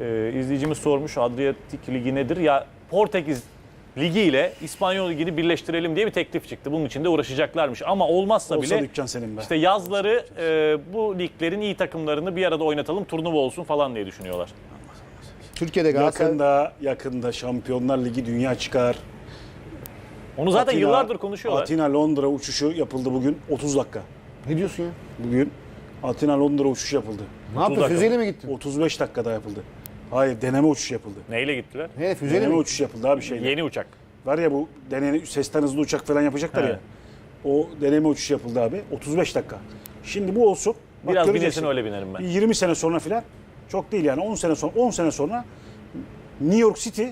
Ee, izleyicimiz sormuş Adriyatik Ligi nedir? Ya Portekiz Ligi ile İspanyol Ligi'ni birleştirelim diye bir teklif çıktı. Bunun için de uğraşacaklarmış. Ama olmazsa Olsa bile dükkan senin be. işte yazları e, bu liglerin iyi takımlarını bir arada oynatalım, turnuva olsun falan diye düşünüyorlar. Türkiye'de Galatasaray yakında yakında Şampiyonlar Ligi dünya çıkar. Onu zaten Atina- yıllardır konuşuyorlar. Atina Londra uçuşu yapıldı bugün 30 dakika. ne diyorsun ya? Bugün Atina Londra uçuşu yapıldı. Ne yaptın? dakika. Füzeyle mi gittin? 35 dakikada yapıldı. Hayır deneme uçuşu yapıldı. Neyle gittiler? Ne füzeyle Deneme mi? uçuşu yapıldı abi şeyde. Yeni uçak. Var ya bu denene sesten hızlı uçak falan yapacaklar He. ya. O deneme uçuşu yapıldı abi. 35 dakika. Şimdi bu olsun. Bak Biraz göreceksin. binesin öyle binerim ben. Bir 20 sene sonra filan çok değil yani 10 sene sonra 10 sene sonra New York City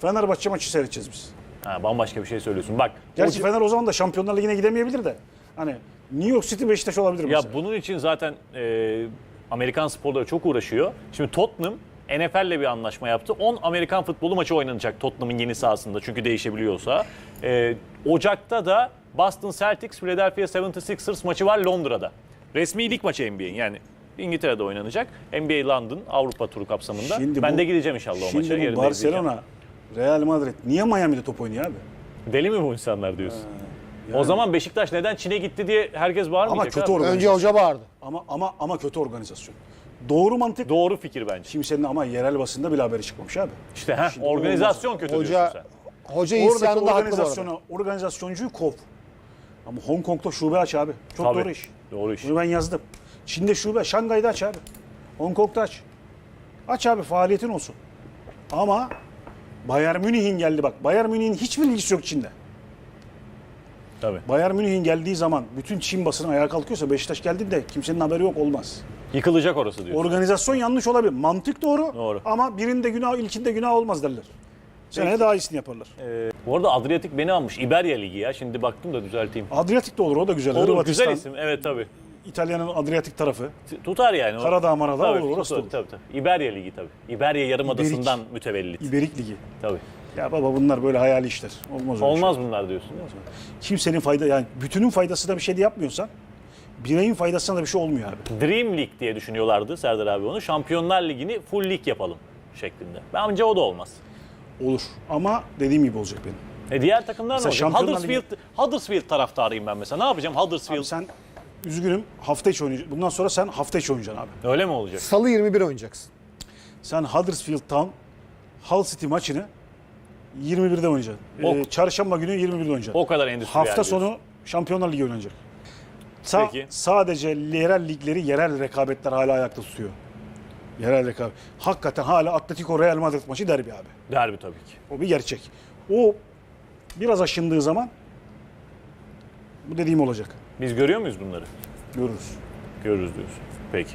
Fenerbahçe maçı seyredeceğiz biz. Ha, bambaşka bir şey söylüyorsun. Bak Gerçi Fener o zaman da Şampiyonlar Ligi'ne gidemeyebilir de. Hani New York City Beşiktaş olabilir Ya mesela. bunun için zaten e, Amerikan sporları çok uğraşıyor. Şimdi Tottenham NFL'le bir anlaşma yaptı. 10 Amerikan futbolu maçı oynanacak Tottenham'ın yeni sahasında çünkü değişebiliyorsa. E, Ocak'ta da Boston Celtics Philadelphia 76ers maçı var Londra'da. Resmi lig maçı NBA'in yani İngiltere'de oynanacak. NBA London Avrupa turu kapsamında. Şimdi ben bu- de gideceğim inşallah o maça. Şimdi bu Barcelona, Real Madrid niye Miami'de top oynuyor abi? Deli mi bu insanlar diyorsun? O zaman Beşiktaş neden Çin'e gitti diye herkes bağırmayacak. Ama kötü abi. Önce hoca bağırdı. Ama ama ama kötü organizasyon. Doğru mantık. Doğru fikir bence. Kimsenin ama yerel basında bile haberi çıkmamış abi. İşte ha, organizasyon kötü diyorsun Hoca sen. hoca isyanında haklı organizasyonu, organizasyoncuyu kov. Ama Hong Kong'da şube aç abi. Çok Tabii, doğru iş. Doğru iş. Bunu ben yazdım. Çin'de şube, Şangay'da aç abi. Hong Kong'da aç. Aç abi faaliyetin olsun. Ama Bayern Münih'in geldi bak. Bayern Münih'in hiçbir ilgisi yok Çin'de. Tabii. Bayern Münih'in geldiği zaman bütün Çin basını ayağa kalkıyorsa Beşiktaş geldiğinde kimsenin haberi yok olmaz. Yıkılacak orası diyor. Organizasyon yanlış olabilir. Mantık doğru. Doğru. Ama birinde günah, ilkinde günah olmaz derler. Seneye daha iyisini yaparlar. Ee, bu arada Adriyatik beni almış. İberya Ligi ya. Şimdi baktım da düzelteyim. Adriyatik de olur o da güzel. Olur Hırvatistan, güzel isim. Evet tabii. İtalya'nın Adriyatik tarafı. T- Tutar yani. Karadağ Maradağ olur orası tutar, olur. Tabii tabii. İberya Ligi tabii. İberya Yarımadası'ndan mütevellit. İberik Ligi. Tabii. Ya baba bunlar böyle hayali işler. Olmaz öyle Olmaz bunlar diyorsun. şey. Kimsenin fayda yani bütünün faydası da bir şey de yapmıyorsan bireyin faydasına da bir şey olmuyor abi. Dream League diye düşünüyorlardı Serdar abi onu. Şampiyonlar Ligi'ni full lig yapalım şeklinde. Bence o da olmaz. Olur ama dediğim gibi olacak benim. E diğer takımlar ne Mesela olacak? Şampiyonlar Huddersfield, Huddersfield taraftarıyım ben mesela. Ne yapacağım Huddersfield? Abi sen üzgünüm hafta içi oynayacaksın. Bundan sonra sen hafta içi oynayacaksın abi. Öyle mi olacak? Salı 21 oynayacaksın. Sen Huddersfield Town Hull City maçını 21'de oynayacaksın. O- Ee, çarşamba günü 21'de oynayacaksın. O kadar endüstriyel Hafta diyorsun. sonu Şampiyonlar Ligi oynanacak. Sa- Peki. Sadece yerel ligleri, yerel rekabetler hala ayakta tutuyor. Yerel rekabet. Hakikaten hala Atletico Real Madrid maçı derbi abi. Derbi tabii ki. O bir gerçek. O biraz aşındığı zaman bu dediğim olacak. Biz görüyor muyuz bunları? Görürüz. Görürüz diyorsun. Peki.